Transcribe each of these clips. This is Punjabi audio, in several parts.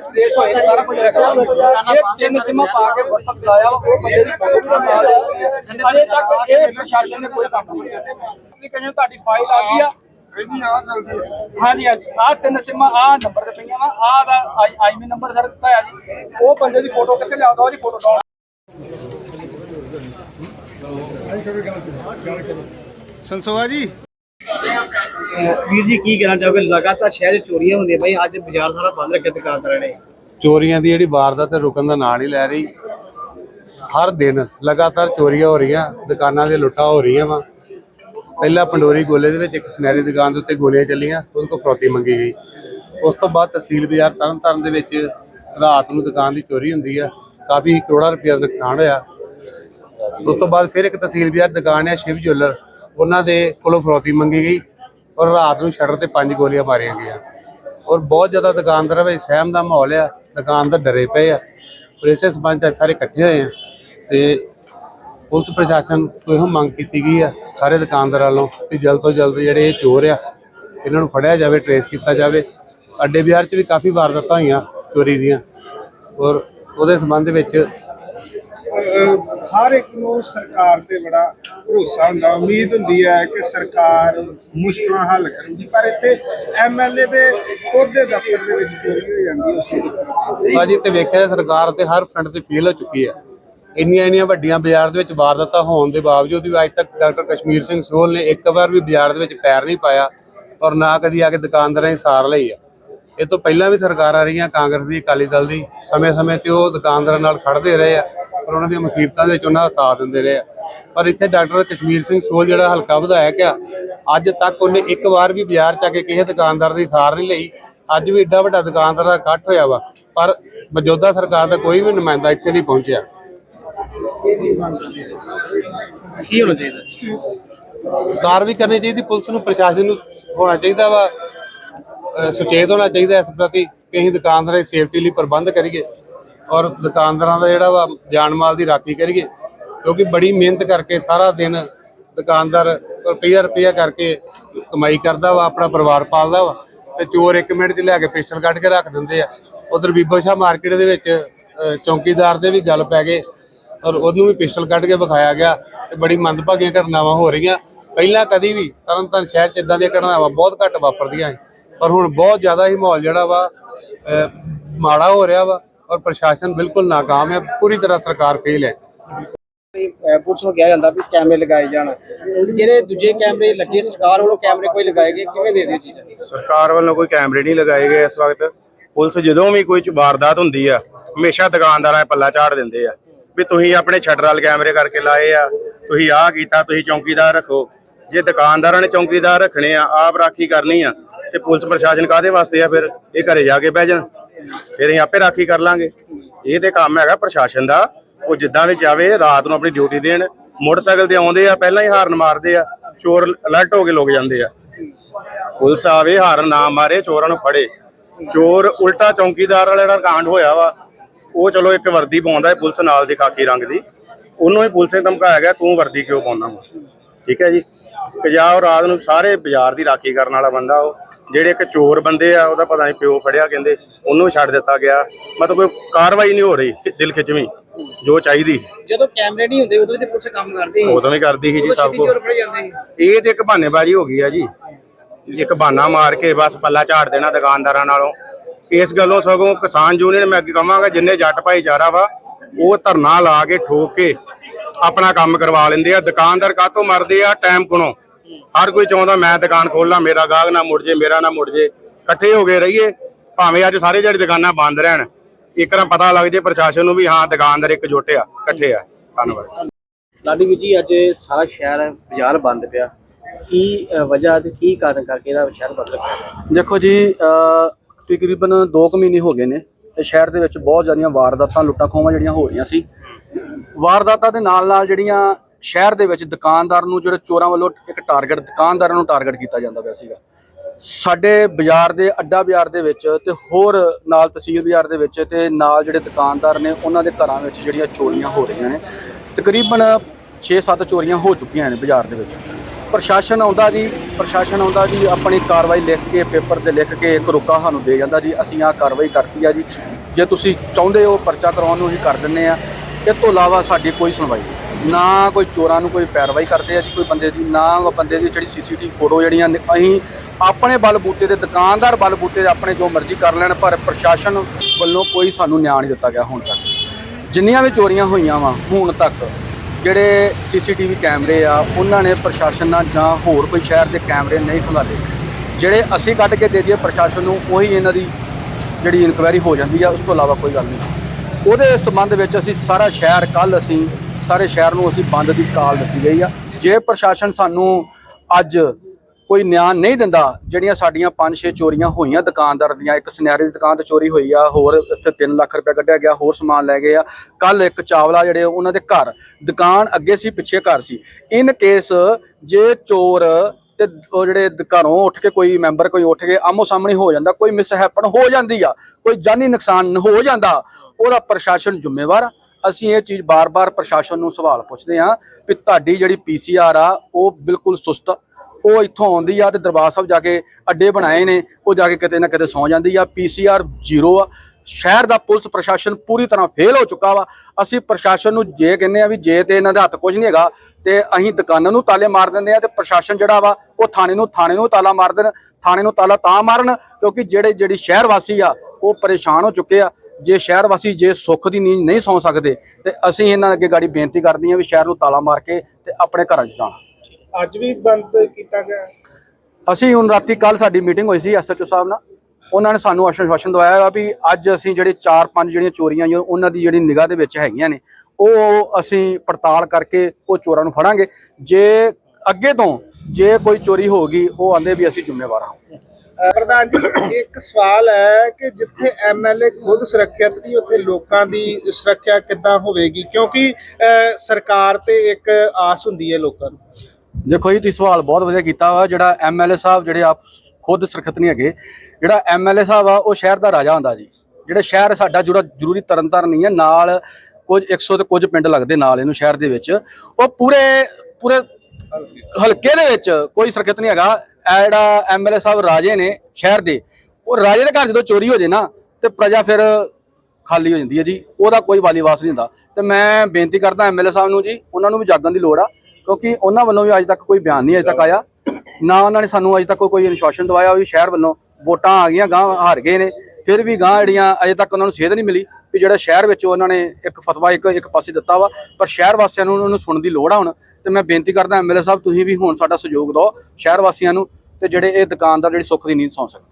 ਦੇਸ਼ ਹੋਏ ਸਾਰਾ ਕੁਝ ਹੈਗਾ ਇਹ ਤਿੰਨ ਸਿਮਾਂ ਪਾ ਕੇ WhatsApp ਚਲਾਇਆ ਉਹ ਬੰਦੇ ਦੀ ਫੋਟੋ ਪਾ ਦਿੱਤੀ ਅਜੇ ਤੱਕ ਇਹ ਪ੍ਰਸ਼ਾਸਨ ਨੇ ਕੋਈ ਕੰਮ ਨਹੀਂ ਕੀਤਾ। ਕਹਿੰਦੇ ਤੁਹਾਡੀ ਫਾਈਲ ਆ ਗਈ ਆ। ਹਾਂਜੀ ਹਾਂਜੀ। ਆ ਤਿੰਨ ਸਿਮਾਂ ਆ ਨੰਬਰ ਤੇ ਪਈਆਂ ਵਾ ਆ ਦਾ ਆਈਮੀ ਨੰਬਰ ਸਰ ਦਿੱਤਾ ਆ ਜੀ। ਉਹ ਬੰਦੇ ਦੀ ਫੋਟੋ ਕਿੱਥੇ ਲਿਆਉਂਦਾ ਉਹਦੀ ਫੋਟੋ ਡਾਉਨ ਸੰਸੋਆ ਜੀ? ਵੀਰ ਜੀ, ਕੀ ਕਹਿਣਾ ਚਾਹੋਗੇ? ਲਗਾਤਾਰ ਸ਼ਹਿਰ 'ਚ ਚੋਰੀਆਂ ਹੁੰਦੀਆਂ ਬਈ ਅੱਜ ਬਾਜ਼ਾਰ ਸਾਰਾ ਬੰਦ ਰੱਖਿਆ ਦੁਕਾਨਦਾਰਾਂ ਨੇ। ਚੋਰੀਆਂ ਦੀ ਜਿਹੜੀ ਵਾਰਦਾਤ ਹੈ, ਰੁਕਣ ਦਾ ਨਾਂ ਨਹੀਂ ਲੈ ਰਹੀ। ਹਰ ਦਿਨ ਲਗਾਤਾਰ ਚੋਰੀਆਂ ਹੋ ਰਹੀਆਂ, ਦੁਕਾਨਾਂ ਦੇ ਲੁੱਟਾਂ ਹੋ ਰਹੀਆਂ ਵਾ। ਪਹਿਲਾਂ ਪੰਡੋਰੀ ਗੋਲੇ ਦੇ ਵਿੱਚ ਇੱਕ ਸੁਨਹਿਰੀ ਦੁਕਾਨ ਦੇ ਉੱਤੇ ਗੋਲੀਆਂ ਚੱਲੀਆਂ, ਉਹਦੇ ਕੋਲ ਫਰੋਤੀ ਮੰਗੀ ਗਈ। ਉਸ ਤੋਂ ਬਾਅਦ ਤਹਿਸੀਲ ਬਾਜ਼ਾਰ ਤਰਨਤਾਰਨ ਦੇ ਵਿੱਚ ਰਾਤ ਨੂੰ ਦੁਕਾਨ ਦੀ ਚੋਰੀ ਹੁੰਦੀ ਆ, ਕਾਫੀ ਕਰੋੜਾਂ ਰੁਪਏ ਦਾ ਨੁਕਸਾਨ ਹੋਇਆ। ਉਸ ਤੋਂ ਬਾਅਦ ਫਿਰ ਇੱਕ ਤਹਿਸੀਲ ਬਾਜ਼ਾਰ ਦੁਕਾਨ ਹੈ ਸ਼ਿਵ ਜੁਐਲਰ, ਉਹਨਾਂ ਦੇ ਕੋਲੋਂ ਫਰੋਤੀ ਮੰਗੀ ਗਈ। ਔਰ ਰਾਤ ਨੂੰ ਸ਼ਟਰ ਤੇ ਪੰਜ ਗੋਲੀਆਂ ਮਾਰੀਆਂ ਗਈਆਂ। ਔਰ ਬਹੁਤ ਜ਼ਿਆਦਾ ਦੁਕਾਨਦਾਰਾਂ ਵਿੱਚ ਸਹਿਮ ਦਾ ਮਾਹੌਲ ਆ। ਦੁਕਾਨਦਾਰ ਡਰੇ ਪਏ ਆ। ਔਰ ਇਸੇ ਸਬੰਧ 'ਚ ਅੱਜ ਸਾਰੇ ਇਕੱਠੇ ਹੋਏ ਆ। ਤੇ ਪੁਲਿਸ ਪ੍ਰਸ਼ਾਸਨ ਤੋਂ ਇਹੋ ਮੰਗ ਕੀਤੀ ਗਈ ਆ ਸਾਰੇ ਦੁਕਾਨਦਾਰਾਂ ਵੱਲੋਂ ਕਿ ਜਲਦ ਤੋਂ ਜਲਦ ਜਿਹੜੇ ਇਹ ਚੋਰ ਆ, ਇਹਨਾਂ ਨੂੰ ਫੜਿਆ ਜਾਵੇ, ਟਰੇਸ ਕੀਤਾ ਜਾਵੇ। ਅੱਡੇ ਬਾਜ਼ਾਰ 'ਚ ਵੀ ਕਾਫੀ ਵਾਰਦਾਤਾਂ ਹੋਈਆਂ ਚੋਰੀ ਦੀਆਂ। ਔਰ ਉਹਦੇ ਸੰਬੰਧ ਵਿੱਚ ਹਰ ਇੱਕ ਨੂੰ ਸਰਕਾਰ ਤੇ ਬੜਾ ਭਰੋਸਾ ਹੁੰਦਾ। ਉਮੀਦ ਹੁੰਦੀ ਹੈ ਕਿ ਸਰਕਾਰ ਮੁਸ਼ਕਲਾਂ ਹੱਲ ਕਰੇਗੀ। ਪਰ ਇੱਥੇ ਐਮਐਲਏ ਦੇ ਉਹਦੇ ਦਫ਼ਤਰ ਦੇ ਵਿੱਚ ਚੋਰੀ ਹੋ ਜਾਂਦੀ ਹੈ। ਭਾਜੀ ਤੇ ਵੇਖਿਆ ਸਰਕਾਰ ਤੇ ਹਰ ਫਰੰਟ ਤੇ ਫੇਲ ਹੋ ਚੁੱਕੀ ਹੈ। ਇੰਨੀਆਂ ਇੰਨੀਆਂ ਵੱਡੀਆਂ ਬਾਜ਼ਾਰ ਦੇ ਵਿੱਚ ਵਾਰਦਾਤਾਂ ਹੋਣ ਦੇ ਬਾਵਜੂਦ ਵੀ ਅੱਜ ਤੱਕ ਡਾਕਟਰ ਕਸ਼ਮੀਰ ਸਿੰਘ ਸੋਹਲ ਨੇ ਇੱਕ ਵਾਰ ਵੀ ਬਾਜ਼ਾਰ ਦੇ ਵਿੱਚ ਪੈਰ ਨਹੀਂ ਪਾਇਆ ਔਰ ਨਾ ਕਦੀ ਆ ਕੇ ਦੁਕਾਨਦਾਰਾਂ ਦੀ ਸਾਰ ਲਈ ਆ। ਇਹ ਤੋਂ ਪਹਿਲਾਂ ਵੀ ਸਰਕਾਰਾਂ ਰਹੀਆਂ ਕਾਂਗਰਸ ਦੀ ਅਕਾਲੀ ਦਲ ਦੀ। ਸਮੇਂ-ਸਮੇਂ ਤੇ ਉਹ ਦੁਕਾਨਦਾਰਾਂ ਨਾਲ ਖੜਦੇ ਰਹੇ ਆ ਔਰ ਉਹਨਾਂ ਦੀਆਂ ਮੁਸੀਬਤਾਂ ਦੇ ਵਿੱਚ ਉਹਨਾਂ ਦਾ ਸਾਥ ਦਿੰਦੇ ਰਹੇ ਆ। ਪਰ ਇੱਥੇ ਡਾਕਟਰ ਕਸ਼ਮੀਰ ਸਿੰਘ ਸੋਹਲ ਜਿਹੜਾ ਹਲਕਾ ਵਿਧਾਇਕ ਆ ਅੱਜ ਤੱਕ ਉਹਨੇ ਇੱਕ ਵਾਰ ਵੀ ਬਾਜ਼ਾਰ ਚ ਆ ਕੇ ਕਿਸੇ ਦੁਕਾਨਦਾਰ ਦੀ ਸਾਰ ਨਹੀਂ ਲਈ। ਅੱਜ ਵੀ ਏਡਾ ਵੱਡਾ ਦੁਕਾਨਦਾਰ ਦਾ ਇਕੱਠ ਹੋਇਆ ਵਾ ਪਰ ਮੌਜੂਦਾ ਸਰਕਾਰ ਦਾ ਕੋਈ ਵੀ ਨੁਮਾਇੰਦਾ ਇੱਥੇ ਨਹੀਂ ਪਹੁੰਚਿਆ। ਕੀ ਹੋਣਾ ਚਾਹੀਦਾ? ਕਾਰ ਵੀ ਕਰਨੀ ਚਾਹੀਦੀ ਪੁਲਿਸ ਨੂੰ ਪ੍ਰਸ਼ਾਸਨ ਨੂੰ ਹੋਣਾ ਚਾਹੀਦਾ ਵਾ। ਸੁਚੇਤ ਹੋਣਾ ਚਾਹੀਦਾ ਇਸ ਪ੍ਰਤੀ ਕਿ ਅਸੀਂ ਦੁਕਾਨਦਾਰਾਂ ਦੀ ਸੇਫਟੀ ਲਈ ਪ੍ਰਬੰਧ ਕਰੀਏ ਔਰ ਦੁਕਾਨਦਾਰਾਂ ਦਾ ਜਿਹੜਾ ਵਾ ਜਾਨ ਮਾਲ ਦੀ ਰਾਖੀ ਕਰੀਏ, ਕਿਉਂਕਿ ਬੜੀ ਮਿਹਨਤ ਕਰਕੇ ਸਾਰਾ ਦਿਨ ਦੁਕਾਨਦਾਰ ਰੁਪਈਆ ਰੁਪਈਆ ਕਰਕੇ ਕਮਾਈ ਕਰਦਾ ਵਾ, ਆਪਣਾ ਪਰਿਵਾਰ ਪਾਲਦਾ ਵਾ ਤੇ ਚੋਰ 1 ਮਿੰਟ 'ਚ ਲਿਆ ਕੇ ਪਿਸਟਲ ਕੱਢ ਕੇ ਰੱਖ ਦਿੰਦੇ ਆ। ਉਧਰ ਬੀਬੋ ਸ਼ਾਹ ਮਾਰਕੀਟ ਦੇ ਵਿੱਚ ਚੌਕੀਦਾਰ ਦੇ ਵੀ ਗੱਲ ਪੈ ਗਏ ਔਰ ਉਹਨੂੰ ਵੀ ਪਿਸਟਲ ਕੱਢ ਕੇ ਵਿਖਾਇਆ ਗਿਆ ਤੇ ਬੜੀ ਮੰਦਭਾਗੀਆਂ ਘਟਨਾਵਾਂ ਹੋ ਰਹੀਆਂ। ਪਹਿਲਾਂ ਕਦੀ ਵੀ ਤਰਨਤਾਰਨ ਸ਼ਹਿਰ 'ਚ ਇਦਾਂ ਦੀਆਂ ਘਟਨਾਵਾਂ ਬਹੁਤ ਘੱਟ ਵਾਪਰਦੀਆਂ ਸੀ। ਪਰ ਹੁਣ ਬਹੁਤ ਜ਼ਿਆਦਾ ਹੀ ਮਾਹੌਲ ਜਿਹੜਾ ਵਾ ਮਾੜਾ ਹੋ ਰਿਹਾ ਵਾ ਔਰ ਪ੍ਰਸ਼ਾਸਨ ਬਿਲਕੁਲ ਨਾਕਾਮ ਹੈ ਪੂਰੀ ਤਰ੍ਹਾਂ ਸਰਕਾਰ ਫੇਲ ਹੈ। ਪੁਲਿਸ ਨੂੰ ਕਿਹਾ ਜਾਂਦਾ ਵੀ ਕੈਮਰੇ ਲਗਾਏ ਜਾਣ। ਜਿਹੜੇ ਦੂਜੇ ਕੈਮਰੇ ਲੱਗੇ ਸਰਕਾਰ ਵੱਲੋਂ ਕੈਮਰੇ ਕੋਈ ਲਗਾਏ ਗਏ ਕਿਵੇਂ ਦੇ ਦਿਓ ਚੀਜ਼ਾਂ? ਸਰਕਾਰ ਵੱਲੋਂ ਕੋਈ ਕੈਮਰੇ ਨਹੀਂ ਲਗਾਏ ਗਏ ਇਸ ਵਕਤ। ਪੁਲਿਸ ਜਦੋਂ ਵੀ ਕੋਈ ਚ- ਵਾਰਦਾਤ ਹੁੰਦੀ ਆ ਹਮੇਸ਼ਾ ਦੁਕਾਨਦਾਰਾਂ ਪੱਲਾ ਝਾੜ ਦਿੰਦੇ ਆ ਵੀ ਤੁਸੀਂ ਆਪਣੇ ਸ਼ਟਰ ਵਾਲ ਕੈਮਰੇ ਕਰਕੇ ਲਾਏ ਆ ਤੁਸੀਂ ਆਹ ਕੀਤਾ ਤੁਸੀਂ ਚੌਕੀਦਾਰ ਰੱਖੋ। ਜੇ ਦੁਕਾਨਦਾਰਾਂ ਨੇ ਚੌਕੀਦਾਰ ਰੱਖਣੇ ਆ ਆਪ ਰਾਖੀ ਕਰਨੀ ਆ ਤੇ ਪੁਲਿਸ ਪ੍ਰਸ਼ਾਸਨ ਕਾਦੇ ਵਾਸਤੇ ਆ ਫਿਰ? ਇਹ ਘਰੇ ਜਾ ਕੇ ਬਹਿ ਜਾਣ। ਫਿਰ ਅਸੀਂ ਆਪੇ ਰਾਖੀ ਕਰ ਲਾਂਗੇ। ਇਹ ਤੇ ਕੰਮ ਹੈਗਾ ਪ੍ਰਸ਼ਾਸਨ ਦਾ। ਉਹ ਜਿੱਦਾਂ ਵੀ ਚਾਵੇ, ਰਾਤ ਨੂੰ ਆਪਣੀ ਡਿਊਟੀ ਦੇਣ। ਮੋਟਰਸਾਈਕਲ ਤੇ ਆਉਂਦੇ ਆ, ਪਹਿਲਾਂ ਹੀ ਹਾਰਨ ਮਾਰਦੇ ਆ। ਚੋਰ ਅਲਰਟ ਹੋ ਕੇ ਲੋਕ ਜਾਂਦੇ ਆ। ਪੁਲਿਸ ਆਵੇ, ਹਾਰਨ ਨਾ ਮਾਰੇ, ਚੋਰਾਂ ਨੂੰ ਫੜੇ। ਚੋਰ ਉਲਟਾ ਚੌਂਕੀਦਾਰ ਵਾਲਾ ਜਿਹੜਾ ਕਾਂਡ ਹੋਇਆ ਵਾ। ਉਹ ਚਲੋ ਇੱਕ ਵਰਦੀ ਪਾਉਂਦਾ ਹੈ ਪੁਲਿਸ ਨਾਲ ਦੀ ਖਾਕੀ ਰੰਗ ਦੀ। ਉਹਨੂੰ ਹੀ ਪੁਲਿਸ ਨੇ ਧਮਕਾਇਆ ਗਿਆ, ਤੂੰ ਵਰਦੀ ਕਿਉਂ ਪਾਉਂਦਾ ਵਾ? ਠੀਕ ਹੈ ਜੀ। ਕਜਾਓ ਰਾਤ ਨੂੰ ਸਾਰੇ ਬਾਜ਼ਾਰ ਦੀ ਰਾਖੀ ਕਰਨ ਵਾਲਾ ਬੰਦਾ ਉਹ। ਜਿਹੜੇ ਇੱਕ ਚੋਰ ਬੰਦੇ ਆ ਉਹਦਾ ਪਤਾ ਨਹੀਂ ਪਿਓ ਫੜਿਆ ਕਹਿੰਦੇ ਉਹਨੂੰ ਛੱਡ ਦਿੱਤਾ ਗਿਆ। ਮਤਲਬ ਕੋਈ ਕਾਰਵਾਈ ਨਹੀਂ ਹੋ ਰਹੀ ਦਿਲ ਖਿੱਚਵੀਂ ਜੋ ਚਾਹੀਦੀ। ਜਦੋਂ ਕੈਮਰੇ ਨਹੀਂ ਹੁੰਦੇ ਉਦੋਂ ਵੀ ਤੇ ਪੁਲਿਸ ਕੰਮ ਕਰਦੀ ਸੀ। ਉਦੋਂ ਵੀ ਕਰਦੀ ਸੀ ਜੀ ਸਭ ਛੇਤੀ ਕੁਛ। ਚੋਰ ਫੜੇ ਜਾਂਦੇ ਸੀ। ਇਹ ਤੇ ਇੱਕ ਬਹਾਨੇਬਾਜ਼ੀ ਹੋ ਗਈ ਆ ਜੀ। ਇੱਕ ਬਹਾਨਾ ਮਾਰ ਕੇ ਬਸ ਪੱਲਾ ਝਾੜ ਦੇਣਾ ਦੁਕਾਨਦਾਰਾਂ ਨਾਲੋਂ। ਇਸ ਗੱਲੋਂ ਸਗੋਂ ਕਿਸਾਨ ਯੂਨੀਅਨ ਮੈਂ ਅੱਗੇ ਕਹਾਂਗਾ ਜਿੰਨੇ ਜੱਟ ਭਾਈਚਾਰਾ ਵਾ ਉਹ ਧਰਨਾ ਲਾ ਕੇ ਠੋਕ ਕੇ ਆਪਣਾ ਕੰਮ ਕਰਵਾ ਲੈਂਦੇ ਆ। ਦੁਕਾਨਦਾਰ ਕਾਹਤੋਂ ਮਰਦੇ ਆ? ਟਾਈਮ ਕੋਲੋਂ ਹਰ ਕੋਈ ਚਾਹੁੰਦਾ ਮੈਂ ਦੁਕਾਨ ਖੋਲਾਂ ਮੇਰਾ ਗਾਹਕ ਨਾ ਮੁੜ ਜੇ ਮੇਰਾ ਨਾ ਮੁੜ ਜੇ। ਇਕੱਠੇ ਹੋ ਕੇ ਰਹੀਏ ਭਾਵੇਂ ਅੱਜ ਸਾਰੇ ਜਿਹੜੀ ਦੁਕਾਨਾਂ ਬੰਦ ਰਹਿਣ ਇੱਕ ਵਾਰ ਪਤਾ ਲੱਗ ਜੇ ਪ੍ਰਸ਼ਾਸਨ ਨੂੰ ਵੀ ਹਾਂ ਦੁਕਾਨਦਾਰ ਇਕਜੁੱਟ ਆ ਇਕੱਠੇ ਆ। ਧੰਨਵਾਦ। ਲਾਡੀ ਵੀਰ ਜੀ ਅੱਜ ਸਾਰਾ ਸ਼ਹਿਰ ਬਾਜ਼ਾਰ ਬੰਦ ਪਿਆ। ਕੀ ਵਜ੍ਹਾ ਤੇ ਕੀ ਕਾਰਨ ਕਰਕੇ ਇਹਦਾ ਸ਼ਹਿਰ ਬੰਦ ਪਿਆ ਦੇਖੋ ਜੀ ਅ, ਤਕਰੀਬਨ 2 ਕੁ ਮਹੀਨੇ ਹੋ ਗਏ ਨੇ ਤੇ ਸ਼ਹਿਰ ਦੇ ਵਿੱਚ ਬਹੁਤ ਜ਼ਿਆਦੀਆਂ ਵਾਰਦਾਤਾਂ ਲੁੱਟਾਂ ਖੋਹਾਂ ਜਿਹੜੀਆਂ ਹੋ ਰਹੀਆਂ ਸੀ। ਵਾਰਦਾਤਾਂ ਦੇ ਨਾਲ ਨਾਲ ਜਿਹੜੀਆਂ ਸ਼ਹਿਰ ਦੇ ਵਿੱਚ ਦੁਕਾਨਦਾਰ ਨੂੰ ਜਿਹੜੇ ਚੋਰਾਂ ਵੱਲੋਂ ਇੱਕ ਟਾਰਗੇਟ ਦੁਕਾਨਦਾਰਾਂ ਨੂੰ ਟਾਰਗੇਟ ਕੀਤਾ ਜਾਂਦਾ ਪਿਆ ਸੀਗਾ। ਸਾਡੇ ਬਾਜ਼ਾਰ ਦੇ, ਅੱਡਾ ਬਾਜ਼ਾਰ ਦੇ ਵਿੱਚ ਤੇ ਹੋਰ ਨਾਲ ਤਹਿਸੀਲ ਬਾਜ਼ਾਰ ਦੇ ਵਿੱਚ ਤੇ ਨਾਲ ਜਿਹੜੇ ਦੁਕਾਨਦਾਰ ਨੇ, ਉਹਨਾਂ ਦੇ ਘਰਾਂ ਵਿੱਚ ਜਿਹੜੀਆਂ ਚੋਰੀਆਂ ਹੋ ਰਹੀਆਂ ਨੇ, ਤਕਰੀਬਨ 6-7 ਚੋਰੀਆਂ ਹੋ ਚੁੱਕੀਆਂ ਨੇ ਬਾਜ਼ਾਰ ਦੇ ਵਿੱਚ। ਪ੍ਰਸ਼ਾਸਨ ਆਉਂਦਾ ਜੀ, ਪ੍ਰਸ਼ਾਸਨ ਆਉਂਦਾ ਜੀ, ਆਪਣੀ ਕਾਰਵਾਈ ਲਿਖ ਕੇ, ਪੇਪਰ ਤੇ ਲਿਖ ਕੇ ਇੱਕ ਰੁਕਾ ਸਾਨੂੰ ਦੇ ਜਾਂਦਾ ਜੀ, ਅਸੀਂ ਆਹ ਕਾਰਵਾਈ ਕਰਤੀ ਆ ਜੀ। ਜੇ ਤੁਸੀਂ ਚਾਹੁੰਦੇ ਹੋ ਪਰਚਾ ਕਰਵਾਉਣ ਨੂੰ ਹੀ ਕਰ ਦਿੰਨੇ ਆ। ਇਸ ਤੋਂ ਇਲਾਵਾ ਸਾਡੀ ਕੋਈ ਸੁਣਵਾਈ ਨਹੀਂ। ਨਾ ਕੋਈ ਚੋਰਾਂ ਨੂੰ ਕੋਈ ਪੈਰਵਾਈ ਕਰਦੇ ਆ ਜੀ ਕੋਈ ਬੰਦੇ ਦੀ, ਨਾ ਬੰਦੇ ਦੀ ਜਿਹੜੀ ਸੀਸੀਟੀਵੀ ਫੋਟੋ ਜਿਹੜੀਆਂ ਨੇ, ਅਸੀਂ ਆਪਣੇ ਬਲ ਬੂਤੇ ਦੇ ਦੁਕਾਨਦਾਰ ਬਲ ਬੂਤੇ ਦੇ ਆਪਣੇ ਜੋ ਮਰਜ਼ੀ ਕਰ ਲੈਣ, ਪਰ ਪ੍ਰਸ਼ਾਸਨ ਵੱਲੋਂ ਕੋਈ ਸਾਨੂੰ ਨਿਆਂ ਨਹੀਂ ਦਿੱਤਾ ਗਿਆ ਹੁਣ ਤੱਕ। ਜਿੰਨੀਆਂ ਵੀ ਚੋਰੀਆਂ ਹੋਈਆਂ ਵਾ ਹੁਣ ਤੱਕ, ਜਿਹੜੇ ਸੀਸੀਟੀਵੀ ਕੈਮਰੇ ਆ, ਉਹਨਾਂ ਨੇ ਪ੍ਰਸ਼ਾਸਨ ਨਾਲ ਜਾਂ ਹੋਰ ਕੋਈ ਸ਼ਹਿਰ ਦੇ ਕੈਮਰੇ ਨਹੀਂ ਖੁਲਾਲੇ ਜਿਹੜੇ ਅਸੀਂ ਕੱਢ ਕੇ ਦੇ ਦਈਏ ਪ੍ਰਸ਼ਾਸਨ ਨੂੰ, ਉਹੀ ਇਹਨਾਂ ਦੀ ਜਿਹੜੀ ਇਨਕੁਆਇਰੀ ਹੋ ਜਾਂਦੀ ਆ, ਉਸ ਤੋਂ ਇਲਾਵਾ ਕੋਈ ਗੱਲ ਨਹੀਂ। ਉਹਦੇ ਸੰਬੰਧ ਵਿੱਚ ਅਸੀਂ ਸਾਰਾ ਸ਼ਹਿਰ ਕੱਲ ਅਸੀਂ ਸਾਰੇ ਸ਼ਹਿਰ ਨੂੰ ਅਸੀਂ ਬੰਦ ਦੀ ਕਾਲ ਦਿੱਤੀ ਗਈ ਆ। ਜੇ ਪ੍ਰਸ਼ਾਸਨ ਸਾਨੂੰ ਅੱਜ ਕੋਈ ਨਿਆਂ ਨਹੀਂ ਦਿੰਦਾ, ਜਿਹੜੀਆਂ ਸਾਡੀਆਂ 5-6 ਚੋਰੀਆਂ ਹੋਈਆਂ ਦੁਕਾਨਦਾਰ ਦੀਆਂ, ਇੱਕ ਸੁਨਿਆਰੇ ਦੀ ਦੁਕਾਨ ਤੇ ਚੋਰੀ ਹੋਈ ਆ, ਹੋਰ ਇੱਥੇ 3 ਲੱਖ ਰੁਪਏ ਕੱਢਿਆ ਗਿਆ, ਹੋਰ ਸਮਾਨ ਲੈ ਗਏ ਆ। ਕੱਲ ਇੱਕ ਚਾਵਲਾ ਜਿਹੜੇ ਉਹਨਾਂ ਦੇ ਘਰ, ਦੁਕਾਨ ਅੱਗੇ ਸੀ, ਪਿੱਛੇ ਘਰ ਸੀ। ਇਨ ਕੇਸ ਜੇ ਚੋਰ ਤੇ ਉਹ ਜਿਹੜੇ ਘਰੋਂ ਉੱਠ ਕੇ ਕੋਈ ਮੈਂਬਰ ਕੋਈ ਉੱਠ ਕੇ ਆਮੋ ਸਾਹਮਣੇ ਹੋ ਜਾਂਦਾ, ਕੋਈ ਮਿਸਹੈਪਨ ਹੋ ਜਾਂਦੀ ਆ, ਕੋਈ ਜਾਨੀ ਨੁਕਸਾਨ ਹੋ ਜਾਂਦਾ, ਉਹਦਾ ਪ੍ਰਸ਼ਾਸਨ ਜ਼ਿੰਮੇਵਾਰ ਆ। ਅਸੀਂ ਇਹ ਚੀਜ਼ ਬਾਰ-ਬਾਰ ਪ੍ਰਸ਼ਾਸਨ ਨੂੰ ਸਵਾਲ ਪੁੱਛਦੇ ਆ ਕਿ ਤੁਹਾਡੀ ਜਿਹੜੀ ਪੀਸੀਆਰ ਆ, ਉਹ ਬਿਲਕੁਲ ਸੁਸਤ ਆ। ਉਹ ਇੱਥੋਂ ਆਉਂਦੀ ਆ ਤੇ ਦਰਬਾਰ ਸਾਹਿਬ ਜਾ ਕੇ ਅੱਡੇ ਬਣਾਏ ਨੇ, ਉਹ ਜਾ ਕੇ ਕਿਤੇ ਨਾ ਕਿਤੇ ਸੌ ਜਾਂਦੀ ਆ ਪੀਸੀਆਰ ਜ਼ੀਰੋ ਆ ਸ਼ਹਿਰ ਦਾ ਪੁਲਿਸ ਪ੍ਰਸ਼ਾਸਨ ਪੂਰੀ ਤਰ੍ਹਾਂ ਫੇਲ ਹੋ ਚੁੱਕਾ ਵਾ ਅਸੀਂ ਪ੍ਰਸ਼ਾਸਨ ਨੂੰ ਜੇ ਕਹਿੰਦੇ ਆ ਵੀ ਜੇ ਤੇ ਇਹਨਾਂ ਦੇ ਹੱਥ ਕੁਝ ਨਹੀਂ ਹੈਗਾ, ਤੇ ਅਸੀਂ ਦੁਕਾਨਾਂ ਨੂੰ ਤਾਲੇ ਮਾਰ ਦਿੰਦੇ ਆ ਤੇ ਪ੍ਰਸ਼ਾਸਨ ਜਿਹੜਾ ਵਾ, ਉਹ ਥਾਣੇ ਨੂੰ ਥਾਣੇ ਨੂੰ ਤਾਲਾ ਮਾਰ ਦੇਣ, ਥਾਣੇ ਨੂੰ ਤਾਲਾ ਤਾਂ ਮਾਰਨ, ਕਿਉਂਕਿ ਜਿਹੜੇ, ਜਿਹੜੀ ਸ਼ਹਿਰ ਵਾਸੀ ਆ, ਉਹ ਪਰੇਸ਼ਾਨ ਹੋ ਚੁੱਕੇ ਆ ਜੇ ਸ਼ਹਿਰ ਵਾਸੀ ਜੇ ਸੁੱਖ ਦੀ ਨੀਂਦ ਨਹੀਂ ਸੌਂ ਸਕਦੇ ਤੇ ਅਸੀਂ ਇਹਨਾਂ ਅੱਗੇ ਗਾੜੀ ਬੇਨਤੀ ਕਰਦੇ ਹਾਂ ਵੀ ਸ਼ਹਿਰ ਨੂੰ ਤਾਲਾ ਮਾਰ ਕੇ ਤੇ ਆਪਣੇ ਘਰਾਂ 'ਚ ਜਾਣਾ। ਅੱਜ ਵੀ ਬੰਦ ਕੀਤਾ ਗਿਆ? ਅਸੀਂ ਹੁਣ ਰਾਤੀ ਕੱਲ ਸਾਡੀ ਮੀਟਿੰਗ ਹੋਈ ਸੀ ਐਸਐਚਓ ਸਾਹਿਬ ਨਾਲ। ਉਹਨਾਂ ਨੇ ਸਾਨੂੰ ਆਸ਼ਵਾਸਨ ਦਵਾਇਆ ਵਾ ਵੀ ਅੱਜ ਅਸੀਂ ਜਿਹੜੇ 4-5 ਜਿਹੜੀਆਂ ਚੋਰੀਆਂ ਉਹਨਾਂ ਦੀ ਜਿਹੜੀ ਨਿਗਾਹ ਦੇ ਵਿੱਚ ਹੈਗੀਆਂ ਨੇ ਉਹ ਅਸੀਂ ਪੜਤਾਲ ਕਰਕੇ ਉਹ ਚੋਰਾਂ ਨੂੰ ਫੜਾਂਗੇ। ਜੇ ਅੱਗੇ ਤੋਂ ਜੇ ਕੋਈ ਚੋਰੀ ਹੋਗੀ ਉਹ ਆਂਦੇ ਵੀ ਅਸੀਂ ਜ਼ਿੰਮੇਵਾਰ ਹਾਂ। ਪ੍ਰਧਾਨ ਜੀ, ਇੱਕ ਸਵਾਲ ਹੈ ਕਿ ਜਿੱਥੇ ਐਮਐਲਏ ਖੁਦ ਸੁਰੱਖਿਅਤ ਨਹੀਂ ਉੱਥੇ ਲੋਕਾਂ ਦੀ ਸੁਰੱਖਿਆ ਕਿੱਦਾਂ ਹੋਵੇਗੀ? ਕਿਉਂਕਿ ਸਰਕਾਰ ਤੇ ਇੱਕ ਆਸ ਹੁੰਦੀ ਹੈ ਲੋਕਾਂ ਨੂੰ। ਦੇਖੋ ਜੀ, ਤੁਸੀਂ ਸਵਾਲ ਬਹੁਤ ਵਧੀਆ ਕੀਤਾ ਵਾ, ਜਿਹੜਾ ਐਮਐਲਏ ਸਾਹਿਬ ਜਿਹੜੇ ਆਪ ਖੁਦ ਸੁਰੱਖਿਅਤ ਨਹੀਂ ਹੈਗੇ, ਜਿਹੜਾ ਐਮਐਲਏ ਸਾਹਿਬ ਆ, ਉਹ ਸ਼ਹਿਰ ਦਾ ਰਾਜਾ ਹੁੰਦਾ ਜੀ। ਜਿਹੜਾ ਸ਼ਹਿਰ ਸਾਡਾ ਜੁੜਾ ਜ਼ਰੂਰੀ ਤਰਨਤਾਰਨ ਨਹੀਂ ਹੈ, ਨਾਲ ਕੁਝ 100 ਤੇ ਕੁਝ ਪਿੰਡ ਲੱਗਦੇ ਨਾਲ ਇਹਨੂੰ ਸ਼ਹਿਰ ਦੇ ਵਿੱਚ। ਉਹ ਪੂਰੇ ਪੂਰੇ ਹਲਕੇ ਦੇ ਵਿੱਚ ਕੋਈ ਸੁਰੱਖਿਅਤ ਨਹੀਂ ਹੈਗਾ। ਇਹ ਜਿਹੜਾ ਐਮਐਲਏ ਸਾਹਿਬ ਰਾਜੇ ਨੇ ਸ਼ਹਿਰ ਦੇ, ਉਹ ਰਾਜੇ ਦੇ ਘਰ ਜਦੋਂ ਚੋਰੀ ਹੋ ਜੇ ਨਾ, ਤੇ ਪ੍ਰਜਾ ਫਿਰ ਖਾਲੀ ਹੋ ਜਾਂਦੀ ਹੈ ਜੀ। ਉਹਦਾ ਕੋਈ ਵਾਲੀ ਵਾਸ ਨਹੀਂ ਹੁੰਦਾ। ਤੇ ਮੈਂ ਬੇਨਤੀ ਕਰਦਾ ਐਮਐਲਏ ਸਾਹਿਬ ਨੂੰ ਜੀ, ਉਹਨਾਂ ਨੂੰ ਵੀ ਜਾਗਣ ਦੀ ਲੋੜ ਆ, ਕਿਉਂਕਿ ਉਹਨਾਂ ਵੱਲੋਂ ਵੀ ਅੱਜ ਤੱਕ ਕੋਈ ਬਿਆਨ ਨਹੀਂ ਅਜੇ ਤੱਕ ਆਇਆ। ਨਾ ਉਹਨਾਂ ਨੇ ਸਾਨੂੰ ਅਜੇ ਤੱਕ ਕੋਈ ਅਨੁਸ਼ਾਸਨ ਦਵਾਇਆ ਵੀ ਸ਼ਹਿਰ ਵੱਲੋਂ ਵੋਟਾਂ ਆ ਗਈਆਂ ਗਾਂ ਹਾਰ ਗਏ ਨੇ। ਫਿਰ ਵੀ ਗਾਂ ਜਿਹੜੀਆਂ ਅਜੇ ਤੱਕ ਉਹਨਾਂ ਨੂੰ ਸੇਧ ਨਹੀਂ ਮਿਲੀ ਵੀ ਜਿਹੜਾ ਸ਼ਹਿਰ ਵਿੱਚ ਉਹਨਾਂ ਨੇ ਇੱਕ ਫਤਵਾ ਇੱਕ ਇੱਕ ਪਾਸੇ ਦਿੱਤਾ ਵਾ। ਪਰ ਸ਼ਹਿਰ ਵਾਸੀਆਂ ਨੂੰ ਉਹਨਾਂ ਨੂੰ ਸੁਣਨ ਦੀ ਲੋੜ ਆ ਹੁਣ। ਤੇ ਮੈਂ ਬੇਨਤੀ ਕਰਦਾ ਐਮਐਲਏ ਸਾਹਿਬ, ਤੁਸੀਂ ਵੀ ਹੁਣ ਸਾਡਾ ਸਹਿਯੋਗ ਦਿਓ ਸ਼ਹਿਰ ਵਾਸੀਆਂ ਨੂੰ ਤੇ ਜਿਹੜੇ ਇਹ ਦੁਕਾਨਦਾਰ ਜਿਹੜੀ ਸੁੱਖ ਦੀ ਨੀਂਦ ਸੌਂ ਸਕਣ।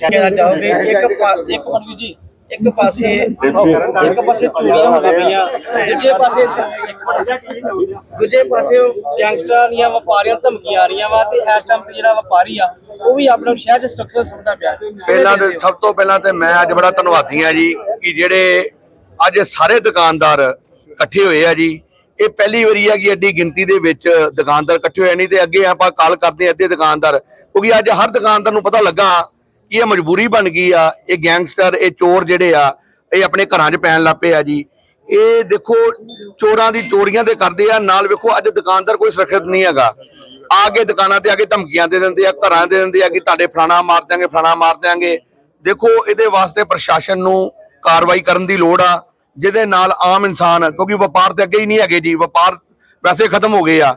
ਕਹਿਣਾ ਚਾਹੋਗੇ ਇੱਕ ਪਾ- ਇੱਕ ਮਿੰਟ ਜੀ ਇੱਕ ਪਾਸੇ ਇੱਕ ਪਾਸੇ ਚੋਰੀਆਂ ਹੁੰਦੀਆਂ ਪਈਆਂ ਦੂਜੇ ਪਾਸੇ ਇੱਕ ਮਿੰਟ ਦੂਜੇ ਪਾਸੇ ਗੈਂਗਸਟਰਾਂ ਦੀਆਂ ਵਪਾਰੀਆਂ ਧਮਕੀਆਂ ਆ ਰਹੀਆਂ ਵਾ ਤੇ ਇਸ ਟਾਈਮ ਤੇ ਜਿਹੜਾ ਵਪਾਰੀ ਆ ਉਹ ਵੀ ਆਪਣੇ ਸ਼ਹਿਰ 'ਚ ਸੁਰੱਖਿਅਤ ਸਮਝਦਾ ਪਿਆ ਪਹਿਲਾਂ ਤੇ ਸਭ ਤੋਂ ਪਹਿਲਾਂ ਤੇ ਮੈਂ ਅੱਜ ਬੜਾ ਧੰਨਵਾਦੀ ਆ ਜੀ ਕਿ ਜਿਹੜੇ ਅੱਜ ਸਾਰੇ ਦੁਕਾਨਦਾਰ ਇਕੱਠੇ ਹੋਏ ਆ ਜੀ। ਇਹ ਪਹਿਲੀ ਵਾਰੀ ਆ ਕਿ ਐਡੀ ਗਿਣਤੀ ਦੇ ਵਿੱਚ ਦੁਕਾਨਦਾਰ ਇਕੱਠੇ ਹੋਏ ਨਹੀਂ ਤੇ ਅੱਗੇ ਆਪਾਂ ਕਾਲ ਕਰਦੇ ਆ ਅੱਧੇ ਦੁਕਾਨਦਾਰ, ਕਿਉਂਕਿ ਅੱਜ ਹਰ ਦੁਕਾਨਦਾਰ ਨੂੰ ਪਤਾ ਲੱਗਾ ਕਿ ਇਹ ਮਜਬੂਰੀ ਬਣ ਗਈ ਆ, ਇਹ ਗੈਂਗਸਟਰ, ਇਹ ਚੋਰ ਜਿਹੜੇ ਆ, ਇਹ ਆਪਣੇ ਘਰਾਂ 'ਚ ਪੈਣ ਲੱਪੇ ਆ ਜੀ। ਇਹ ਦੇਖੋ, ਚੋਰਾਂ ਦੀ ਚੋਰੀਆਂ ਤੇ ਕਰਦੇ ਆ, ਨਾਲ ਵੇਖੋ ਅੱਜ ਦੁਕਾਨਦਾਰ ਕੋਈ ਸੁਰੱਖਿਅਤ ਨਹੀਂ ਹੈਗਾ। ਆ ਕੇ ਦੁਕਾਨਾਂ ਤੇ ਆ ਕੇ ਧਮਕੀਆਂ ਦੇ ਦਿੰਦੇ ਆ, ਘਰਾਂ ਦੇ ਦਿੰਦੇ ਆ ਕਿ ਤੁਹਾਡੇ ਫਲਾਣਾ ਮਾਰ ਦਿਆਂਗੇ, ਫਲਾਣਾ ਮਾਰ ਦਿਆਂਗੇ। ਦੇਖੋ, ਇਹਦੇ ਵਾਸਤੇ ਪ੍ਰਸ਼ਾਸਨ ਨੂੰ ਕਾਰਵਾਈ ਕਰਨ ਦੀ ਲੋੜ ਆ। ਜਿਹਦੇ ਨਾਲ ਆਮ ਇਨਸਾਨ ਕਿਉਂਕਿ ਵਪਾਰ ਤੇ ਅੱਗੇ ਹੀ ਨਹੀਂ ਹੈਗੇ ਜੀ ਵਪਾਰ ਵੈਸੇ ਖਤਮ ਹੋ ਗਏ ਆ।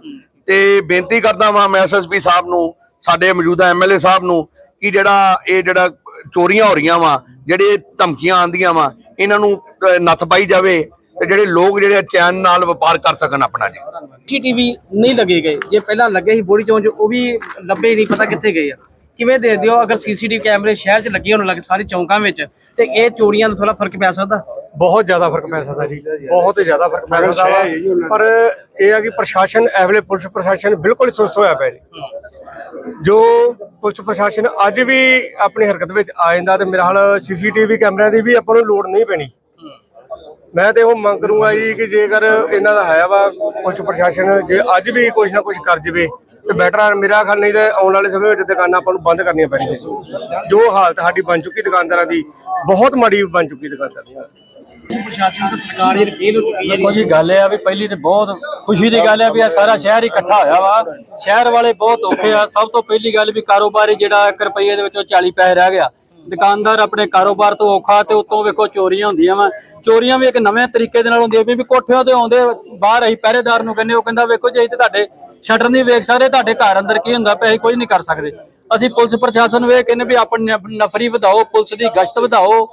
ਤੇ ਬੇਨਤੀ ਕਰਦਾ ਵਾਂ ਮੈਂ ਐਸਐਸਪੀ ਸਾਹਿਬ ਨੂੰ ਸਾਡੇ ਮੌਜੂਦਾ ਐਮਐਲਏ ਸਾਹਿਬ ਨੂੰ ਕਿ ਜਿਹੜਾ ਇਹ ਜਿਹੜਾ ਚੋਰੀਆਂ ਹੋ ਰਹੀਆਂ ਵਾ ਜਿਹੜੇ ਧਮਕੀਆਂ ਆਂਦੀਆਂ ਵਾ ਇਹਨਾਂ ਨੂੰ ਨੱਥ ਪਾਈ ਜਾਵੇ ਤੇ ਜਿਹੜੇ ਲੋਕ ਜਿਹੜੇ ਚੈਨ ਨਾਲ ਵਪਾਰ ਕਰ ਸਕਣ ਆਪਣਾ ਜੀ। ਸੀਟੀਵੀ ਨਹੀਂ ਲੱਗੇ ਗਏ। ਜੇ ਪਹਿਲਾਂ ਲੱਗੇ ਸੀ ਬੋੜੀ ਚੌਂਚ ਉਹ ਵੀ ਲੱਭੇ ਨਹੀਂ ਪਤਾ ਕਿੱਥੇ ਗਏ ਆ। ਕਿਵੇਂ ਦੇ ਦਿਓ ਅਗਰ ਸੀਸੀਟੀਵੀ ਕੈਮਰੇ ਸ਼ਹਿਰ 'ਚ ਲੱਗੇ ਹੋਣ ਲੱਗੇ ਸਾਰੇ ਚੌਂਕਾਂ ਵਿੱਚ ਤੇ ਇਹ ਚੋਰੀਆਂ ਦਾ ਥੋੜਾ ਫ਼ਰਕ ਪੈ ਸਕਦਾ? ਬਹੁਤ ਜ਼ਿਆਦਾ ਫ਼ਰਕ ਪੈ ਸਕਦਾ ਜੀ। ਬਹੁਤ ਹੀ ਜ਼ਿਆਦਾ ਫ਼ਰਕ ਪੈ ਸਕਦਾ ਵਾ। ਪਰ ਇਹ ਆ ਕਿ ਪ੍ਰਸ਼ਾਸਨ ਐਵਲੇ ਪੁਲਿਸ ਪ੍ਰਸ਼ਾਸਨ ਬਿਲਕੁਲ ਸੁਸਤ ਹੋਇਆ ਪਿਆ ਜੀ। ਜੋ ਪੁਲਿਸ ਪ੍ਰਸ਼ਾਸਨ ਅੱਜ ਵੀ ਆਪਣੀ ਹਰਕਤ ਵਿੱਚ ਆ ਜਾਂਦਾ ਤੇ ਮੇਰਾ ਹਾਲ ਸੀਸੀਟੀਵੀ ਕੈਮਰਿਆਂ ਦੀ ਵੀ ਆਪਾਂ ਨੂੰ ਲੋੜ ਨਹੀਂ ਪੈਣੀ। ਮੈਂ ਤੇ ਉਹ ਮੰਗ ਕਰੂੰਗਾ ਜੀ ਕਿ ਜੇਕਰ ਇਹਨਾਂ ਦਾ ਹੈ ਵਾ ਪੁਲਿਸ ਪ੍ਰਸ਼ਾਸਨ ਜੇ ਅੱਜ ਵੀ ਕੁਝ ਨਾ ਕੁਝ ਕਰ ਜਵੇ ਤੇ ਬੈਟਰ ਆ ਮੇਰਾ ਖਿਆਲ ਨਹੀਂ ਤੇ ਆਉਣ ਵਾਲੇ ਸਮੇਂ ਵਿੱਚ ਦੁਕਾਨਾਂ ਆਪਾਂ ਨੂੰ ਬੰਦ ਕਰਨੀਆਂ ਪੈਣਗੀਆਂ। ਜੋ ਹਾਲਤ ਸਾਡੀ ਬਣ ਚੁੱਕੀ ਦੁਕਾਨਦਾਰਾਂ ਦੀ ਬਹੁਤ ਮਾੜੀ ਬਣ ਚੁੱਕੀ ਦੁਕਾਨਦਾਰਾਂ ਦੀ ਪ੍ਰਸ਼ਾਸਨ ਤੇ ਸਰਕਾਰ ਜਿਹੜੀ ਫੇਲ ਹੋ ਚੁੱਕੀ ਹੈ ਦੇਖੋ ਜੀ ਗੱਲ ਇਹ ਆ ਵੀ ਪਹਿਲੀ ਤੇ ਬਹੁਤ ਖੁਸ਼ੀ ਦੀ ਗੱਲ ਹੈ ਵੀ ਆ ਸਾਰਾ ਸ਼ਹਿਰ ਇਕੱਠਾ ਹੋਇਆ ਵਾ। ਸ਼ਹਿਰ ਵਾਲੇ ਬਹੁਤ ਔਖੇ ਆ। ਸਭ ਤੋਂ ਪਹਿਲੀ ਗੱਲ ਵੀ ਕਾਰੋਬਾਰੀ ਜਿਹੜਾ 1 ਰੁਪਏ ਦੇ ਵਿੱਚੋਂ 40 ਪੈਸੇ ਰਹਿ ਗਿਆ। ਦੁਕਾਨਦਾਰ ਆਪਣੇ ਕਾਰੋਬਾਰ ਤੋਂ ਔਖਾ ਤੇ ਉਤੋਂ ਵੇਖੋ ਚੋਰੀਆਂ ਹੁੰਦੀਆਂ ਵਾ। ਚੋਰੀਆਂ ਵੀ ਇੱਕ ਨਵੇਂ ਤਰੀਕੇ ਦੇ ਨਾਲ ਹੁੰਦੀਆਂ ਵੀ ਕੋਠਿਆਂ ਤੇ ਆਉਂਦੇ ਬਾਹਰ ਅਸੀਂ ਪਹਿਰੇਦਾਰ ਨੂੰ ਕਹਿੰਦੇ ਉਹ ਕਹਿੰਦਾ ਵੇਖੋ ਜੇ ਤੇ ਤੁਹਾਡੇ ਸ਼ਟਰ ਨਹੀਂ ਵੇਖ ਸਕਦੇ ਤੁਹਾਡੇ ਘਰ ਅੰਦਰ ਕੀ ਹੁੰਦਾ ਪਿਆ ਅਸੀਂ ਕੁਝ ਨਹੀਂ ਕਰ ਸਕਦੇ। ਅਸੀਂ ਪੁਲਿਸ ਪ੍ਰਸ਼ਾਸਨ ਇਹ ਕਹਿੰਦੇ ਵੀ ਆਪਣੀ ਨਫ- ਨਫਰੀ ਵਧਾਓ ਪੁਲਿਸ ਦੀ ਗਸ਼ਤ ਵਧਾਓ।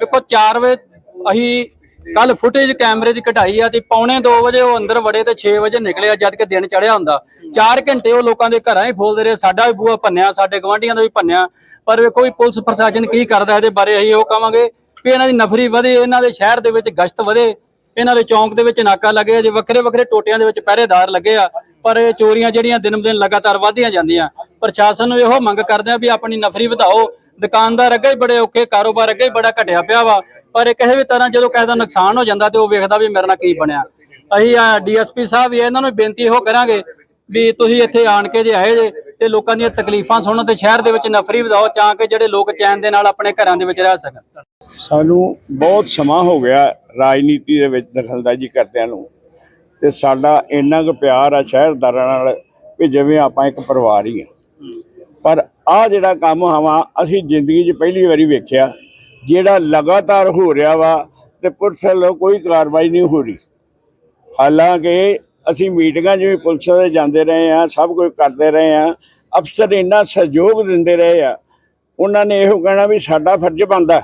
ਵੇਖੋ 4 ਵਜੇ ਅਸੀਂ ਕੱਲ ਫੁਟੇਜ ਕੈਮਰੇ ਦੀ ਕਢਾਈ ਆ ਤੇ ਪੌਣੇ 2 ਵਜੇ ਉਹ ਅੰਦਰ ਵੜੇ ਤੇ 6 ਵਜੇ ਨਿਕਲਿਆ ਜਦ ਕਿ ਦਿਨ ਚੜਿਆ ਹੁੰਦਾ। 4 ਘੰਟੇ ਉਹ ਲੋਕਾਂ ਦੇ ਘਰਾਂ ਹੀ ਫੋਲਦੇ ਰਹੇ, ਸਾਡਾ ਵੀ ਬੂਹਾ ਭੰਨਿਆ, ਸਾਡੇ ਗਵਾਂਢੀਆਂ ਦਾ ਵੀ ਭੰਨਿਆ। ਪਰ ਵੇਖੋ ਵੀ ਪੁਲਿਸ ਪ੍ਰਸ਼ਾਸਨ ਕੀ ਕਰਦਾ ਇਹਦੇ ਬਾਰੇ ਅਸੀਂ ਉਹ ਕਵਾਂਗੇ ਵੀ ਇਹਨਾਂ ਦੀ ਨਫਰੀ ਵਧੇ, ਇਹਨਾਂ ਦੇ ਸ਼ਹਿਰ ਦੇ ਵਿੱਚ ਗਸ਼ਤ ਵਧੇ, ਇਹਨਾਂ ਦੇ ਚੌਂਕ ਦੇ ਵਿੱਚ ਨਾਕਾ ਲੱਗੇ ਜੇ ਵੱਖਰੇ ਵੱਖਰੇ ਟੋਟਿਆਂ ਦੇ ਵਿੱਚ ਪਹਿਰੇਦਾਰ ਲੱਗੇ ਆ, ਪਰ ਇਹ ਚੋਰੀਆਂ ਜਿਹੜੀਆਂ ਦਿਨ ਦਿਨ ਲਗਾਤਾਰ ਵਧਦੀਆਂ ਜਾਂਦੀਆਂ। ਪ੍ਰਸ਼ਾਸਨ ਨੂੰ ਇਹੋ ਮੰਗ ਕਰਦੇ ਆ ਵੀ ਆਪਣੀ ਨਫਰੀ ਵਧਾਓ ਦੁਕਾਨਦਾਰ ਅੱਗੇ ਹੀ ਬੜੇ ਔਖੇ, ਕਾਰੋਬਾਰ ਅੱਗੇ ਹੀ ਬੜਾ ਘਟਿਆ ਪਿਆ ਵਾ। ਪਰ ਕਿਸੇ ਵੀ ਤਰ੍ਹਾਂ ਜਦੋਂ ਕਿਸੇ ਦਾ ਨੁਕਸਾਨ ਹੋ ਜਾਂਦਾ ਤੇ ਉਹ ਵੇਖਦਾ ਵੀ ਮੇਰੇ ਨਾਲ ਕੀ ਬਣਿਆ। ਅਸੀਂ ਆ ਡੀਐਸਪੀ ਸਾਹਿਬ ਇਹਨਾਂ ਨੂੰ ਬੇਨਤੀ ਇਹੋ ਕਰਾਂਗੇ ਵੀ ਤੁਸੀਂ ਇੱਥੇ ਆਣ ਕੇ ਜੇ ਆਏ ਜੇ ਤੇ ਲੋਕਾਂ ਦੀਆਂ ਤਕਲੀਫਾਂ ਸੁਣੋ ਤੇ ਸ਼ਹਿਰ ਦੇ ਵਿੱਚ ਨਫਰੀ ਵਧਾਓ ਤਾਂ ਕਿ ਜਿਹੜੇ ਲੋਕ ਚੈਨ ਦੇ ਨਾਲ ਆਪਣੇ ਘਰਾਂ ਦੇ ਵਿੱਚ ਰਹਿ ਸਕਣ। ਸਾਨੂੰ ਬਹੁਤ ਸਮਾਂ ਹੋ ਗਿਆ ਰਾਜਨੀਤੀ ਦੇ ਵਿੱਚ ਦਖਲਅੰਦਾਜ਼ੀ ਕਰਦਿਆਂ ਨੂੰ ਤੇ ਸਾਡਾ ਇੰਨਾ ਕੁ ਪਿਆਰ ਆ ਸ਼ਹਿਰਦਾਰਾਂ ਨਾਲ ਵੀ ਜਿਵੇਂ ਆਪਾਂ ਇੱਕ ਪਰਿਵਾਰ ਹੀ ਆ। ਪਰ ਆ ਜਿਹੜਾ ਕੰਮ ਹਵਾ ਅਸੀਂ ਜ਼ਿੰਦਗੀ 'ਚ ਪਹਿਲੀ ਵਾਰੀ ਵੇਖਿਆ, ਜਿਹੜਾ ਲਗਾਤਾਰ ਹੋ ਰਿਹਾ ਵਾ ਤੇ ਪੁਲਿਸ ਵੱਲੋਂ ਕੋਈ ਕਾਰਵਾਈ ਨਹੀਂ ਹੋ ਰਹੀ। ਹਾਲਾਂਕਿ ਅਸੀਂ ਮੀਟਿੰਗਾਂ 'ਚ ਵੀ ਪੁਲਿਸ ਦੇ ਜਾਂਦੇ ਰਹੇ ਆ ਸਭ ਕੁਝ ਕਰਦੇ ਰਹੇ ਆ ਅਫਸਰ ਇੰਨਾ ਸਹਿਯੋਗ ਦਿੰਦੇ ਰਹੇ ਆ, ਉਹਨਾਂ ਨੇ ਇਹੋ ਕਹਿਣਾ ਵੀ ਸਾਡਾ ਫਰਜ਼ ਬਣਦਾ,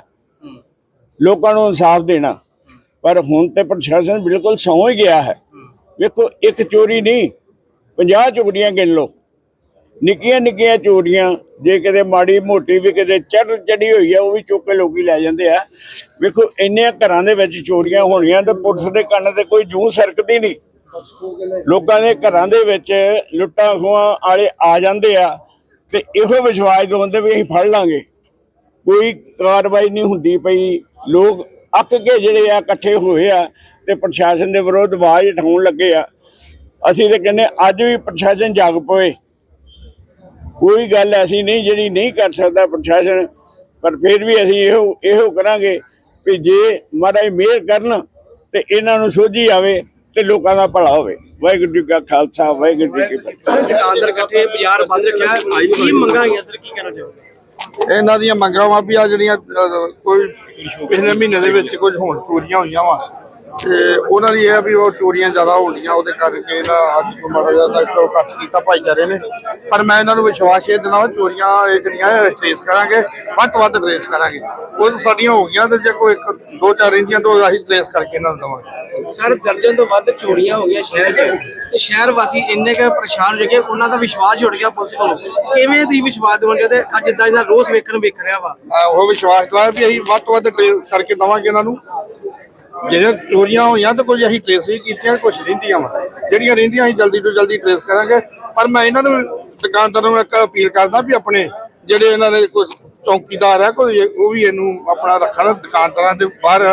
ਲੋਕਾਂ ਨੂੰ ਇਨਸਾਫ ਦੇਣਾ। ਪਰ ਹੁਣ ਤੇ ਪ੍ਰਸ਼ਾਸਨ ਬਿਲਕੁਲ ਸੌਂ ਹੀ ਗਿਆ ਹੈ। ਵੇਖੋ, ਇੱਕ ਚੋਰੀ ਨਹੀਂ 50 ਚੋਰੀਆਂ ਗਿਣ ਲਓ। ਨਿੱਕੀਆਂ ਨਿੱਕੀਆਂ ਚੋਰੀਆਂ, ਜੇ ਕਿਤੇ ਮਾੜੀ ਮੋਟੀ ਵੀ ਕਿਤੇ ਚੜ ਚੜੀ ਹੋਈ ਆ, ਉਹ ਵੀ ਚੁੱਕ ਕੇ ਲੋਕੀ ਲੈ ਜਾਂਦੇ ਆ। ਵੇਖੋ ਇੰਨੇ ਘਰਾਂ ਦੇ ਵਿੱਚ ਚੋਰੀਆਂ ਹੋਣੀਆਂ ਤੇ ਪੁਲਿਸ ਦੇ ਕੰਨ ਤੇ ਕੋਈ ਜੂੰ ਸਰਕਦੀ ਨਹੀਂ। ਲੋਕਾਂ ਦੇ ਘਰਾਂ ਦੇ ਵਿੱਚ ਲੁੱਟਾਂ ਖੋਹਾਂ ਵਾਲੇ ਆ ਜਾਂਦੇ ਆ ਤੇ ਇਹੋ ਵਿਸ਼ਵਾਸ ਦਿਵਾਉਂਦੇ ਵੀ ਅਸੀਂ ਫੜ ਲਾਂਗੇ। ਕੋਈ ਕਾਰਵਾਈ ਨਹੀਂ ਹੁੰਦੀ ਪਈ। ਲੋਕ ਅੱਕ ਕੇ ਜਿਹੜੇ ਆ, ਇਕੱਠੇ ਹੋਏ ਆ ਤੇ ਪ੍ਰਸ਼ਾਸਨ ਦੇ ਵਿਰੁੱਧ ਆਵਾਜ਼ ਉਠਾਉਣ ਲੱਗੇ ਆ। ਅਸੀਂ ਤੇ ਕਹਿੰਦੇ ਅੱਜ ਵੀ ਪ੍ਰਸ਼ਾਸਨ ਜਾਗ ਪਏ ਕੋਈ ਗੱਲ ਐਸੀ ਨਹੀਂ ਜਿਹੜੀ ਨਹੀਂ ਕਰ ਸਕਦਾ ਪ੍ਰਸ਼ਾਸਨ ਪਰ ਫਿਰ ਵੀ ਅਸੀਂ ਇਹੋ ਇਹੋ ਕਰਾਂਗੇ ਕਿ ਜੇ ਮਹਾਰਾਜ ਮਿਹਰ ਕਰਨ ਤੇ ਇਹਨਾਂ ਨੂੰ ਸੋਝੀ ਆਵੇ ਤੇ ਲੋਕਾਂ ਦਾ ਭਲਾ ਹੋਵੇ। ਵਾਹਿਗੁਰੂ ਜੀ ਕਾ ਖਾਲਸਾ ਵਾਹਿਗੁਰੂ ਜੀ ਕੀ ਫਤਿਹ। ਦੁਕਾਨਦਾਰ ਇਕੱਠੇ ਬਾਜ਼ਾਰ ਬੰਦ ਰੱਖਿਆ ਹੈ। ਕੀ ਮੰਗਾਂ ਆਈਆਂ ਸਰ ਕੀ ਕਹਿਣਾ ਚਾਹੋਗੇ? ਇਹਨਾਂ ਦੀਆਂ ਮੰਗਾਂ ਵਾ ਵੀ ਆ ਜਿਹੜੀਆਂ ਕੋਈ ਪਿਛਲੇ ਮਹੀਨੇ ਦੇ ਵਿੱਚ ਕੁਝ ਹੁਣ ਚੋਰੀਆਂ ਹੋਈਆਂ ਵਾ। ਤੇ ਉਹਨਾਂ ਦੀ ਇਹ ਆ ਵੀ ਉਹ ਚੋਰੀਆਂ ਜ਼ਿਆਦਾ ਹੋਣੀਆਂ ਉਹਦੇ ਕਰਕੇ ਨਾ ਅੱਜ ਤੋਂ ਮਾੜਾ ਜਿਹਾ ਨਾ ਤੋਂ ਘੱਟ ਕੀਤਾ ਭਾਈਚਾਰੇ ਨੇ। ਪਰ ਮੈਂ ਇਹਨਾਂ ਨੂੰ ਵਿਸ਼ਵਾਸ ਇਹ ਦਿਨਾ ਵਾ ਚੋਰੀਆਂ ਇਹ ਜਿਹੜੀਆਂ ਟ੍ਰੇਸ ਕਰਾਂਗੇ ਵੱਧ ਤੋਂ ਵੱਧ ਟ੍ਰੇਸ ਕਰਾਂਗੇ। ਉਹ ਸਾਡੀਆਂ ਹੋ ਗਈਆਂ ਤੇ ਜੇ ਕੋਈ ਇੱਕ ਦੋ ਚਾਰ ਰਹਿੰਦੀਆਂ ਤਾਂ ਅਸੀਂ ਟ੍ਰੇਸ ਕਰਕੇ ਇਹਨਾਂ ਨੂੰ ਦੇਵਾਂਗੇ। ਸਰ ਦਰਜਨ ਤੋਂ ਵੱਧ ਚੋਰੀਆਂ ਹੋ ਗਈਆਂ ਸ਼ਹਿਰ 'ਚ। ਤੇ ਸ਼ਹਿਰ ਵਾਸੀ ਇੰਨੇ ਕੁ ਪਰੇਸ਼ਾਨ ਹੋ ਗਏ ਉਹਨਾਂ ਦਾ ਵਿਸ਼ਵਾਸ ਉੱਡ ਗਿਆ ਪੁਲਿਸ ਕੋਲ। ਕਿਵੇਂ ਦੀ ਵਿਸ਼ਵਾਸ ਦਿਵਾਉਣਗੇ ਤੇ ਅੱਜ ਇਦਾਂ ਇਹਨਾਂ ਰੋਸ ਵੇਖਣ ਵੇਖ ਰਿਹਾ ਵਾ। ਉਹ ਵਿਸ਼ਵਾਸ ਦਵਾਇਆ ਵੀ ਅਸੀਂ ਵੱਧ ਤੋਂ ਵੱਧ ਟ੍ਰੇਸ ਕਰਕੇ ਦਵਾਂਗੇ ਇਹਨਾਂ ਨੂੰ। ਜਿਹੜੀਆਂ ਚੋਰੀਆਂ ਹੋਈਆਂ ਤਾਂ ਕੁਝ ਅਸੀਂ ਟ੍ਰੇਸ ਵੀ ਕੀਤੀਆਂ ਕੁਝ ਰਹਿੰਦੀਆਂ ਵਾ। ਜਿਹੜੀਆਂ ਰਹਿੰਦੀਆਂ ਅਸੀਂ ਜਲਦੀ ਤੋਂ ਜਲਦੀ ਟ੍ਰੇਸ ਕਰਾਂਗੇ। ਪਰ ਮੈਂ ਇਹਨਾਂ ਨੂੰ ਦੁਕਾਨਦਾਰਾਂ ਨੂੰ ਇੱਕ ਅਪੀਲ ਕਰਦਾ ਵੀ ਆਪਣੇ ਜਿਹੜੇ ਇਹਨਾਂ ਦੇ ਕੁਝ ਚੌਕੀਦਾਰ ਆ ਕੋਈ ਉਹ ਵੀ ਇਹਨੂੰ ਆਪਣਾ ਰੱਖਣ ਦੁਕਾਨਦਾਰਾਂ ਦੇ ਬਾਹਰ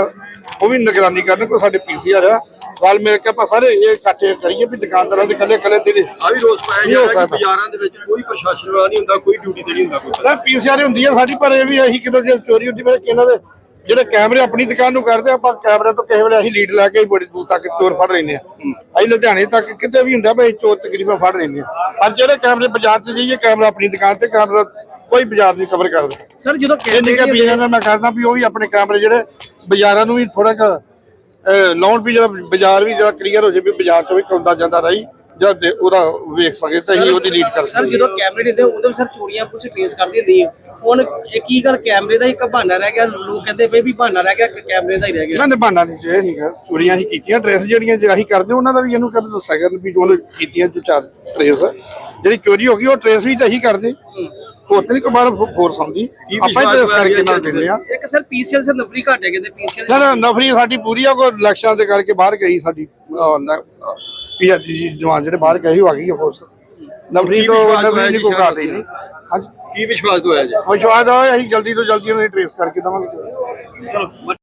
ਉਹ ਵੀ ਨਿਗਰਾਨੀ ਕਰਨ ਕੋਈ ਸਾਡੇ ਪੀਸੀਆਰ ਆ। ਰਲ ਮਿਲ ਕੇ ਆਪਾਂ ਸਾਰੇ ਇਹ ਇਕੱਠੇ ਕਰੀਏ ਵੀ ਦੁਕਾਨਦਾਰਾਂ ਦੇ ਇਕੱਲੇ ਇਕੱਲੇ ਦੇ ਆ ਵੀ ਰੋਸ ਪਾਇਆ ਹੋ ਜਾ ਰਿਹਾ ਕਿ। ਬਾਜ਼ਾਰਾਂ ਦੇ ਵਿੱਚ ਕੋਈ ਪ੍ਰਸ਼ਾਸਨ ਵਾਲਾ ਨਹੀਂ ਹੁੰਦਾ ਕੋਈ ਡਿਊਟੀ ਤੇ ਨਹੀਂ ਹੁੰਦਾ ਕੋਈ। ਪੀਸੀਆਰ ਹੁੰਦੀ ਆ ਸਾਡੀ ਪਰ ਇਹ ਵੀ ਅਸੀਂ ਕਿਦੋਂ ਜੇ ਚੋਰੀ ਹੁੰਦੀ ਪਰ ਇਹਨਾਂ ਦੇ ਜਿਹੜੇ ਕੈਮਰੇ ਆਪਣੀ ਦੁਕਾਨ ਨੂੰ ਕਰਦੇ ਆਪਾਂ ਕੈਮਰੇ ਤੋਂ ਕਿਸੇ ਵੇਲੇ ਅਸੀਂ ਲੀਡ ਲਾ ਕੇ ਹੀ ਬੜੀ ਦੂਰ ਤੱਕ ਚੋਰ ਫੜ ਲੈਂਦੇ ਆ। ਅਸੀਂ ਲੁਧਿਆਣੇ ਤੱਕ ਕਿਤੇ ਵੀ ਹੁੰਦਾ ਬਈ ਚੋਰ ਤਕਰੀਬਨ ਫੜ ਲੈਂਦੇ ਆ। ਪਰ ਜਿਹੜੇ ਕੈਮਰੇ ਬਾਜ਼ਾਰ 'ਚ ਜਾਈਏ ਕੈਮਰਾ ਆਪਣੀ ਦੁਕਾਨ ਤੇ ਕੈਮਰਾ ਕੋਈ ਬਾਜ਼ਾਰ ਨਹੀਂ ਕਵਰ ਕਰਦਾ। ਸਰ ਜਦੋਂ ਇਹ ਨਹੀਂ ਕਿ ਬਾਜ਼ਾਰਾਂ ਮੈਂ ਕਰਦਾ ਵੀ ਉਹ ਵੀ ਆਪਣੇ ਕੈਮਰੇ ਜਿਹੜੇ ਬਾਜ਼ਾਰਾਂ ਨੂੰ ਵੀ ਥੋੜਾ ਕੁ ਲਾਉਣ ਵੀ ਜਿਹੜਾ ਬਾਜ਼ਾਰ ਵੀ ਜਿਹੜਾ ਕਲੀਅਰ ਹੋ ਜਾਵੇ ਵੀ ਬਾਜ਼ਾਰ 'ਚੋਂ ਵੀ ਆਉਂਦਾ ਜਾਂਦਾ ਰਹੀ ਜਦ ਉਹਦਾ ਵੇਖ ਸਕੇ ਤਾਂ ਅਸੀਂ ਉਹਦੀ ਲੀਡ ਕਰ ਸਰ ਸਕਦੇ ਜਦੋਂ ਕੈਮਰੇ ਦੇ ਉਦੋਂ ਸਰ ਚੋਰੀਆਂ ਪੁਲਿਸ ਟ੍ਰੇਸ ਕਰਦੀ ਹੁੰਦੀ ਹੈ ਹੁਣ ਇਹ ਕੀ ਗੱਲ ਕੈਮਰੇ ਦਾ ਇੱਕ ਬਹਾਨਾ ਰਹਿ ਗਿਆ ਲੋਕ ਕਹਿੰਦੇ ਪਏ ਵੀ ਬਹਾਨਾ ਰਹਿ ਗਿਆ ਕੈਮਰੇ ਦਾ ਹੀ ਰਹਿ ਗਿਆ। ਨਾ ਨਿਭਾਣਾ ਨਹੀਂ ਚਾਹੀਦਾ ਨਹੀਂ ਗਾ। ਚੋਰੀਆਂ ਹੀ ਕੀਤੀਆਂ ਟ੍ਰੇਸ ਜਿਹੜੀਆਂ ਜੇ ਅਸੀਂ ਕਰਦੇ ਉਹਨਾਂ ਦਾ ਵੀ ਇਹਨੂੰ ਕਦੇ ਦੱਸਿਆ ਕਰ ਵੀ ਜੋ ਕੀਤੀਆਂ ਜੋ ਚਾਰ ਟ੍ਰੇਸ ਜਿਹੜੀ ਚੋਰੀ ਹੋ ਗਈ ਉਹ ਟ੍ਰੇਸ ਵੀ ਤਾਂ ਅਸੀਂ ਕਰਦੇ। ਹੋਰ ਨਹੀਂ ਬਾਹਰ ਫੋਰਸ ਆਉਂਦੀ ਕੀ ਆਪਾਂ ਹੀ ਟ੍ਰੇਸ ਕਰਕੇ ਨਾਲ ਜੀ ਦਿੰਦੇ ਆ ਇੱਕ ਸਰ ਪੀਸੀਐਲ ਸਰ ਨਫਰੀ ਘਟ ਹੈ ਕਹਿੰਦੇ ਪੀਸੀਐਲ ਨਾ ਨਾ ਨਫਰੀ ਸਾਡੀ ਪੂਰੀ ਆ ਕੋਈ ਇਲੈਕਸ਼ਨ ਦੇ ਕਰਕੇ ਬਾਹਰ ਗਈ ਸਾਡੀ ਪੀਆਰਜੀ ਜਵਾਨ ਜਿਹੜੇ ਬਾਹਰ ਗਏ ਉਹ ਆ ਗਈ ਫੋਰਸ ਨਫਰੀ ਕੀ ਤੋਂ ਵਿਸ਼ਵਾਸ ਸ਼ਹਿਰ ਘਾਟ ਨਹੀਂ। ਹਾਂਜੀ। ਕੀ ਵਿਸ਼ਵਾਸ ਦਵਾਇਆ ਜੀ? ਵਿਸ਼ਵਾਸ ਆ ਅਸੀਂ ਜਲਦੀ ਤੋਂ ਜਲਦੀ ਉਹਨਾਂ ਦੀ ਟ੍ਰੇਸ ਕਰਕੇ ਦਵਾਂਗੇ।